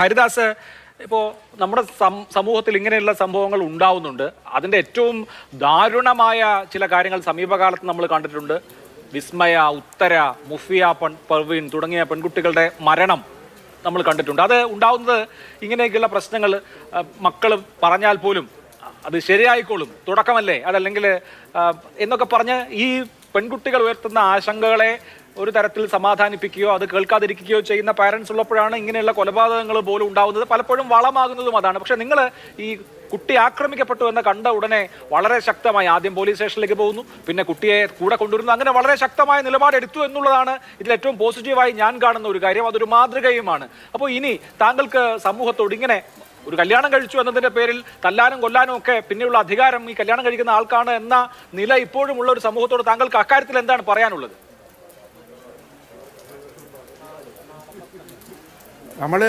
ഹരിദാസ് ഇപ്പോൾ നമ്മുടെ സമൂഹത്തിൽ ഇങ്ങനെയുള്ള സംഭവങ്ങൾ ഉണ്ടാവുന്നുണ്ട്. അതിന്റെ ഏറ്റവും ദാരുണമായ ചില കാര്യങ്ങൾ സമീപകാലത്ത് നമ്മൾ കണ്ടിട്ടുണ്ട്. വിസ്മയ ഉത്തര മുഫിയ പൺ പർവീൻ തുടങ്ങിയ പെൺകുട്ടികളുടെ മരണം നമ്മൾ കണ്ടിട്ടുണ്ട്. അത് ഉണ്ടാവുന്നത് ഇങ്ങനെയൊക്കെയുള്ള പ്രശ്നങ്ങൾ മക്കൾ പറഞ്ഞാൽ പോലും അത് ശരിയായിക്കോളും തുടക്കമല്ലേ? അതല്ലെങ്കിൽ എന്നൊക്കെ പറഞ്ഞ് ഈ പെൺകുട്ടികൾ ഉയർത്തുന്ന ആശങ്കകളെ ഒരു തരത്തിൽ സമാധാനിപ്പിക്കുകയോ അത് കേൾക്കാതിരിക്കുകയോ ചെയ്യുന്ന പാരൻസ് ഉള്ളപ്പോഴാണ് ഇങ്ങനെയുള്ള കൊലപാതകങ്ങൾ പോലും ഉണ്ടാകുന്നത് പലപ്പോഴും വളമാകുന്നതും അതാണ്. പക്ഷെ നിങ്ങൾ ഈ കുട്ടി ആക്രമിക്കപ്പെട്ടു എന്ന് കണ്ട ഉടനെ വളരെ ശക്തമായി ആദ്യം പോലീസ് സ്റ്റേഷനിലേക്ക് പോകുന്നു. പിന്നെ കുട്ടിയെ കൂടെ കൊണ്ടുവരുന്നു. അങ്ങനെ വളരെ ശക്തമായ നിലപാടെടുത്തു എന്നുള്ളതാണ് ഇതിൽ ഏറ്റവും പോസിറ്റീവായി ഞാൻ കാണുന്ന ഒരു കാര്യം. അതൊരു മാതൃകയുമാണ്. അപ്പോൾ ഇനി താങ്കൾക്ക് സമൂഹത്തോട് ഇങ്ങനെ ഒരു കല്യാണം കഴിച്ചു എന്നതിന്റെ പേരിൽ തല്ലാനും കൊല്ലാനും ഒക്കെ പിന്നെയുള്ള അധികാരം ഈ കല്യാണം കഴിക്കുന്ന ആൾക്കാണ് എന്ന നില ഇപ്പോഴും ഉള്ള ഒരു സമൂഹത്തോട് താങ്കൾക്ക് അക്കാര്യത്തിൽ എന്താണ് പറയാനുള്ളത്? നമ്മൾ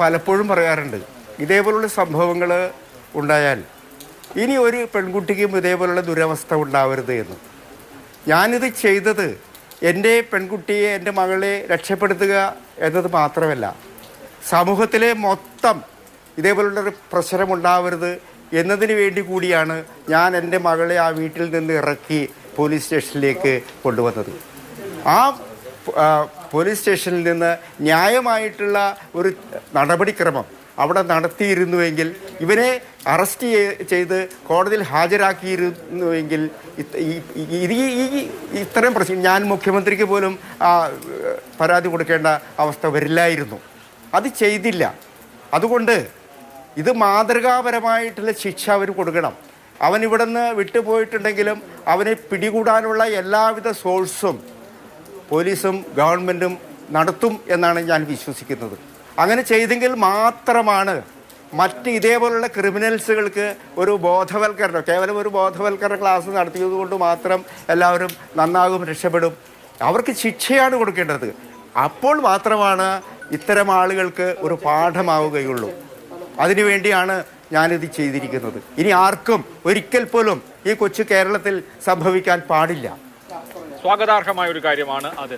പലപ്പോഴും പറയാറുണ്ട് ഇതേപോലുള്ള സംഭവങ്ങൾ ഉണ്ടായാൽ ഇനി ഒരു പെൺകുട്ടിക്കും ഇതേപോലുള്ള ദുരവസ്ഥ ഉണ്ടാവരുത് എന്ന്. ഞാനിത് ചെയ്തത് എന്റെ പെൺകുട്ടിയെ എന്റെ മകളെ രക്ഷപ്പെടുത്തുക എന്നത് മാത്രമല്ല സമൂഹത്തിലെ മൊത്തം ഇതേപോലുള്ളൊരു പ്രശ്നം ഉണ്ടാവരുത് എന്നതിന് വേണ്ടി കൂടിയാണ് ഞാൻ എന്റെ മകളെ ആ വീട്ടിൽ നിന്ന് ഇറക്കി പോലീസ് സ്റ്റേഷനിലേക്ക് കൊണ്ടുവന്നത്. ആ പോലീസ് സ്റ്റേഷനിൽ നിന്ന് ന്യായമായിട്ടുള്ള ഒരു നടപടിക്രമം അവിടെ നടത്തിയിരുന്നുവെങ്കിൽ ഇവരെ അറസ്റ്റ് ചെയ്ത് കോടതിയിൽ ഹാജരാക്കിയിരുന്നുവെങ്കിൽ ഈ- ഈ- ഇത് ഈ ഈ- ഇത്രയും പ്രശ്നം ഞാൻ മുഖ്യമന്ത്രിക്ക് പോലും പരാതി കൊടുക്കേണ്ട അവസ്ഥ വരില്ലായിരുന്നു. അത് ചെയ്തില്ല. അതുകൊണ്ട് ഇത് മാതൃകാപരമായിട്ടുള്ള ശിക്ഷ അവർ കൊടുക്കണം. അവൻ ഇവിടുന്ന് വിട്ടുപോയിട്ടുണ്ടെങ്കിലും അവനെ പിടികൂടാനുള്ള എല്ലാവിധ സോഴ്സും പോലീസും ഗവൺമെന്റും നടത്തും എന്നാണ് ഞാൻ വിശ്വസിക്കുന്നത്. അങ്ങനെ ചെയ്തെങ്കിൽ മാത്രമാണ് മറ്റ് ഇതേപോലുള്ള ക്രിമിനൽസുകൾക്ക് ഒരു ബോധവൽക്കരണം കേവലം ഒരു ബോധവൽക്കരണ ക്ലാസ് നടത്തിയത് കൊണ്ട് മാത്രം എല്ലാവരും നന്നാകും രക്ഷപ്പെടും. അവർക്ക് ശിക്ഷയാണ് കൊടുക്കേണ്ടത്. അപ്പോൾ മാത്രമാണ് ഇത്തരം ആളുകൾക്ക് ഒരു പാഠമാവുകയുള്ളൂ. അതിനുവേണ്ടിയാണ് ഞാനിത് ചെയ്തിരിക്കുന്നത്. ഇനി ആർക്കും ഒരിക്കൽ പോലും ഈ കൊച്ചു കേരളത്തിൽ സംഭവിക്കാൻ പാടില്ല. സ്വാഗതാർഹമായ ഒരു കാര്യമാണ് അത്